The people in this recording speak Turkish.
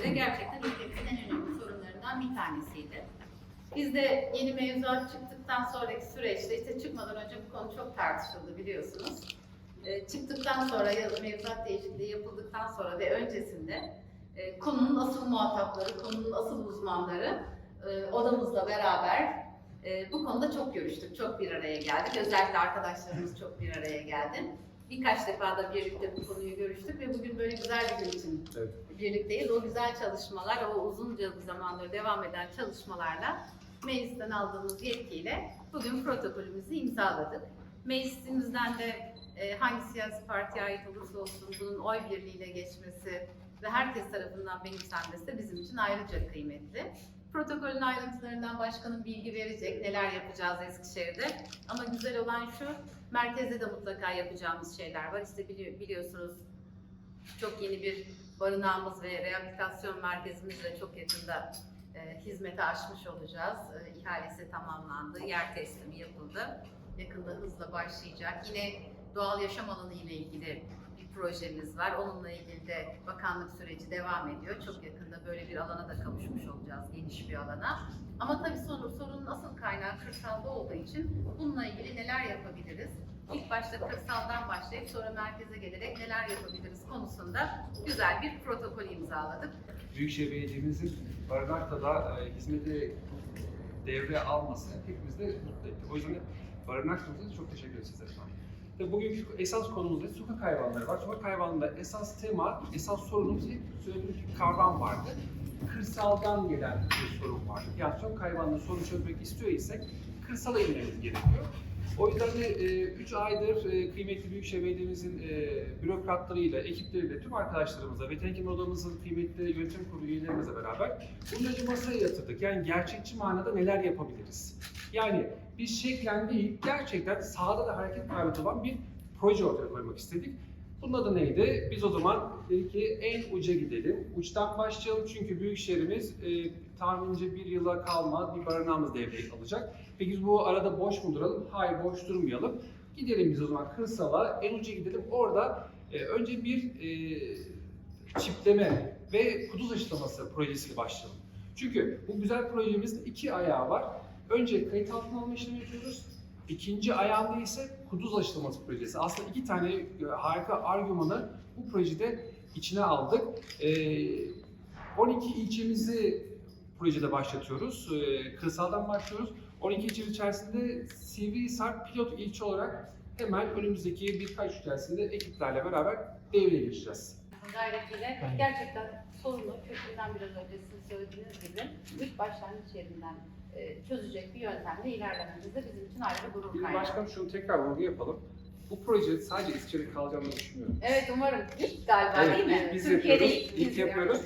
projede gerçekten ülkemizin en önemli sorunlarından bir tanesiydi. Biz de yeni mevzuat çıktıktan sonraki süreçte işte çıkmadan önce bu konu çok tartışıldı biliyorsunuz. Ee, çıktıktan sonra ya da mevzuat değişikliği yapıldıktan sonra ve öncesinde e, konunun asıl muhatapları, konunun asıl uzmanları e, odamızla beraber e, bu konuda çok görüştük, çok bir araya geldik. Özellikle arkadaşlarımız çok bir araya geldi. Birkaç defa da birlikte bu konuyu görüştük ve bugün böyle güzel bir gün için Evet. birlikteyiz. O güzel çalışmalar, o uzunca bir zamandır devam eden çalışmalarla meclisten aldığımız yetkiyle bugün protokolümüzü imzaladık. Meclisimizden de e, hangi siyasi partiye ait olursa olsun bunun oy birliğiyle geçmesi ve herkes tarafından benimsenmesi de bizim için ayrıca kıymetli. Protokolün ayrıntılarından başkanım bilgi verecek, neler yapacağız Eskişehir'de. Ama güzel olan şu, merkezde de mutlaka yapacağımız şeyler var. İşte bili- biliyorsunuz çok yeni bir barınağımız ve rehabilitasyon merkezimiz de çok yakında e, hizmete açmış olacağız. E, ihalesi tamamlandı, yer teslimi yapıldı. Yakında hızla başlayacak. Yine doğal yaşam alanı ile ilgili projemiz var. Onunla ilgili de bakanlık süreci devam ediyor. Çok yakında böyle bir alana da kavuşmuş olacağız, geniş bir alana. Ama tabii sorun, sorunun asıl kaynağı kırsalda olduğu için bununla ilgili neler yapabiliriz? İlk başta kırsaldan başlayıp sonra merkeze gelerek neler yapabiliriz konusunda güzel bir protokol imzaladık. Büyükşehir Belediye'mizin barınakta e, hizmeti devreye alması hepimiz de mutlu etti. O yüzden de barınak çok teşekkür ederiz size. Ve bugünkü esas konumuz da sokak hayvanları var. Sokak hayvanlarında esas tema, esas sorunumuz hep söylediğimiz bir kavram vardı. Kırsaldan gelen bir sorun vardı. Yani sokak hayvanları sorunu çözmek istiyor isek kırsala inmemiz gerekiyor. O yüzden de 3 aydır e, kıymetli Büyükşehir Belediye'mizin e, bürokratlarıyla, ekipleriyle, tüm arkadaşlarımızla, veteriner odamızın kıymetli yönetim kurulu üyelerimizle beraber bunları masaya yatırdık. Yani gerçekçi manada neler yapabiliriz? Yani biz şeklen değil, gerçekten sahada da hareket kabiliyeti olan bir proje ortaya koymak istedik. Bunun adı neydi? Biz o zaman dedik ki en uca gidelim. Uçtan başlayalım çünkü büyük şehrimiz e, tahminimce bir yıla kalma bir barınağımız devreye alacak. Peki biz bu arada boş mu duralım? Hayır boş durmayalım. Gidelim biz o zaman kırsala, en uca gidelim. Orada e, önce bir e, çipleme ve kuduz aşılaması projesiyle başlayalım. Çünkü bu güzel projemizin iki ayağı var. Önce kayıt altına alma işlemi yapıyoruz. İkinci ayağında ise kuduz aşılaması projesi. Aslında iki tane e, harika argümanı bu projede içine aldık. E, 12 ilçemizi projede başlatıyoruz. E, kırsaldan başlıyoruz. 12 ilçe içerisinde Sivrihisar pilot ilçe olarak hemen önümüzdeki birkaç içerisinde ekiplerle beraber devreye geçeceğiz. Gayretiyle gerçekten sorunu kökünden biraz önce sizin söylediğiniz gibi ilk başlangıç yerinden e, çözecek bir yöntemle ilerlememiz de bizim için ayrı bir gurur Bir kaynağı. başkanım şunu tekrar vurgu yapalım. Bu proje sadece Eskişehir'de kalacağını düşünmüyorum. Evet umarım ilk galiba Evet, değil mi? biz- Türkiye'de yapıyoruz, ilk biz yapıyoruz.